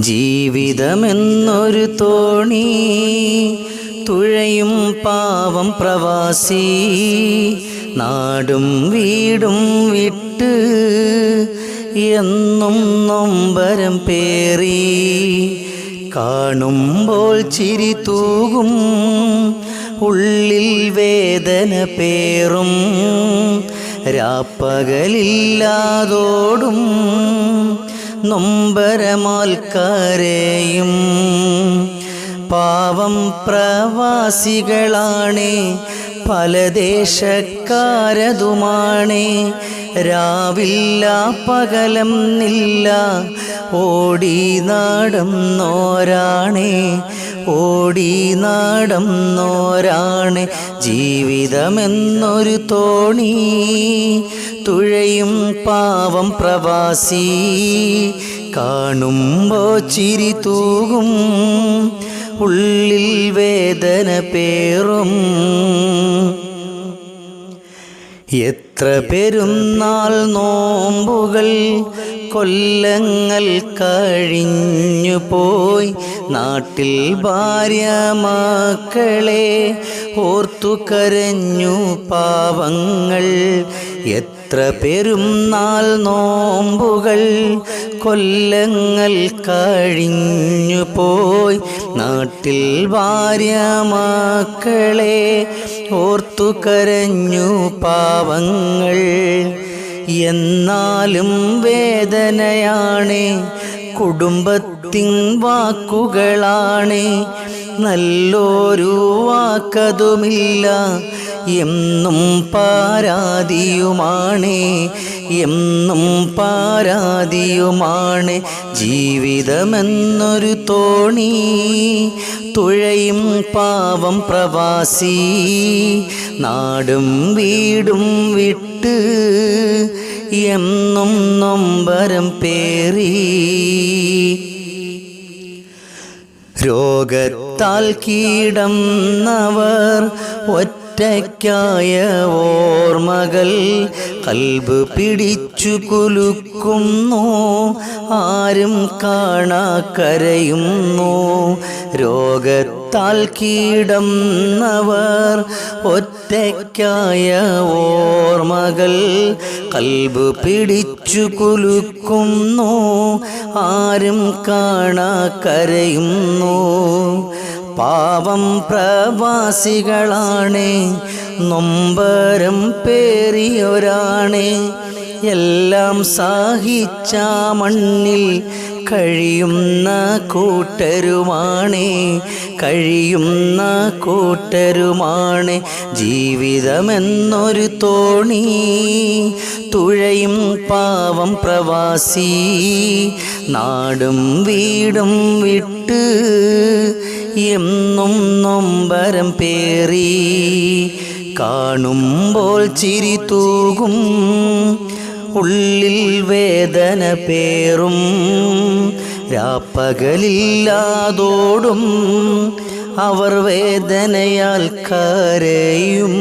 ജീവിതമെന്നൊരു തോണി തുഴയും പാവം പ്രവാസി നാടും വീടും വിട്ട് എന്നും നൊമ്പരം പേറി കാണുമ്പോൾ ചിരി തൂകും ഉള്ളിൽ വേദന പേറും രാപ്പകലില്ലാതോടും നൊമ്പരമാൽക്കാരെയും പാവം പ്രവാസികളാണ് പല ദേശക്കാരതുമാണ്. രാവില്ല പകലം നില്ല ഓടി നടന്നോരാണേ. ഓടി നടന്നോരാണ് ജീവിതമെന്നൊരു തോണി. തുഴയും പാവം പ്രവാസി. കാണുമ്പോ ചിരി തൂകും ഉള്ളിൽ വേദന പേറും. എത്ര പെരുന്നാൾ നോമ്പുകൾ കൊല്ലങ്ങൾ കഴിഞ്ഞു പോയി. നാട്ടിൽ ഭാര്യ മക്കളെ ഓർത്തു കരഞ്ഞു പാവങ്ങൾ. എത്ര പെരുന്നാൾ നോമ്പുകൾ കൊല്ലങ്ങൾ കഴിഞ്ഞു പോയി. നാട്ടിൽ ഭാര്യ മക്കളെ ഓർത്തു കരഞ്ഞു പാവങ്ങൾ. എന്നാലും വേദനയാണ് കുടുംബത്തിൻ വാക്കുകളാണ്. നല്ലൊരു വാക്കതുമില്ല എന്നും പാരാതിയുമാണ് എന്നും പാരാതിയുമാണ്. ജീവിതമെന്നൊരു തോണി തുഴയും പാവം പ്രവാസി നാടും വീടും വിട്ട് എന്നും നൊമ്പരം പേറി. രോഗത്താൽ കീടം കീടന്നവർ ഒറ്റയ്ക്കായ ഓർമ്മകൾ കൽബ് പിടിച്ചു കുലുക്കുന്നു. ആരും കാണാ കരയുന്നു. രോഗത്താൽ കീടന്നവർ ഒറ്റയ്ക്കായ ഓർമ്മകൾ കൽബ് പിടിച്ചു കുലുക്കുന്നു. ആരും കാണാ കരയുന്നു. പാവം പ്രവാസികളാണ് നൊമ്പരം പേറിയൊരാണ്. എല്ലാം സഹിച്ച മണ്ണിൽ കഴിയുന്ന കൂട്ടരുമാണേ കഴിയുന്ന കൂട്ടരുമാണ് ജീവിതമെന്നൊരു തോണി തുഴയും പാവം പ്രവാസി നാടും വീടും വിട്ട് എന്നും നൊമ്പരം പേറി കാണുമ്പോൾ ചിരി തൂകും ഉള്ളിൽ വേദന പേറും രാപ്പകലില്ലാതോടും അവർ വേദനയാൽ കരയും.